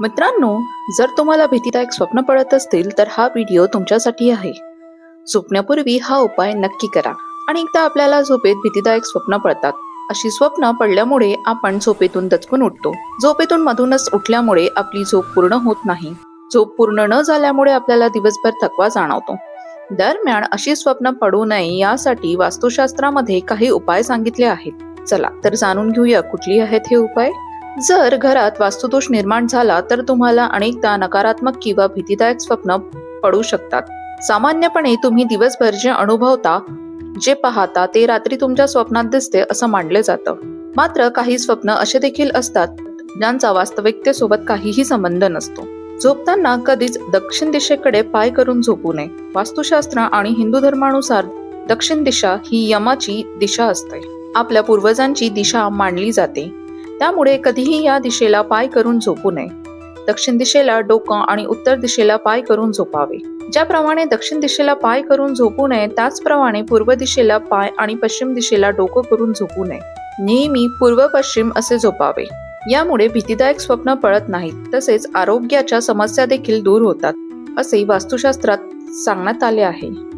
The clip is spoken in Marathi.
मित्रांनो जर तुम्हाला भीतीदायक स्वप्न पडत असतील तर हा व्हिडिओ तुमच्यासाठी आहे. झोपण्यापूर्वी हा उपाय नक्की करा आणि एकदा आपल्याला झोपेत भीतीदायक स्वप्न पडतात. अशी स्वप्न पडल्यामुळे आपण झोपेतून दचकून उठतो. झोपेतून मधूनच उठल्यामुळे आपली झोप पूर्ण होत नाही. झोप पूर्ण न झाल्यामुळे आपल्याला दिवसभर थकवा जाणवतो. दरम्यान अशी स्वप्न पडू नये यासाठी वास्तुशास्त्रामध्ये काही उपाय सांगितले आहेत. चला तर जाणून घेऊया कुठली आहेत हे उपाय. जर घरात वास्तुदोष निर्माण झाला तर तुम्हाला अनेकदा नकारात्मक किंवा भीतीदायक स्वप्न पडू शकतात. सामान्यपणे तुम्ही दिवसभर जे अनुभवता जे पाहता ते रात्री तुमच्या स्वप्नात दिसते असं मानले जातं. मात्र काही स्वप्न असे देखील असतात ज्यांचा वास्तविकतेसोबत काहीही संबंध नसतो. झोपताना कधीच दक्षिण दिशेकडे पाय करून झोपू नये. वास्तुशास्त्र आणि हिंदू धर्मानुसार दक्षिण दिशा ही यमाची दिशा असते. आपल्या पूर्वजांची दिशा मानली जाते. त्यामुळे कधीही या दिशेला पाय करून झोपू नये. दक्षिण दिशेला डोकं आणि उत्तर दिशेला पाय करून झोपावे. ज्याप्रमाणे दक्षिण दिशेला पाय करून झोपू नये त्याचप्रमाणे पूर्व दिशेला पाय आणि पश्चिम दिशेला डोकं करून झोपू नये. नेहमी पूर्व पश्चिम असे झोपावे. यामुळे भीतीदायक स्वप्न पळत नाहीत तसेच आरोग्याच्या समस्या देखील दूर होतात असे वास्तुशास्त्रात सांगण्यात आले आहे.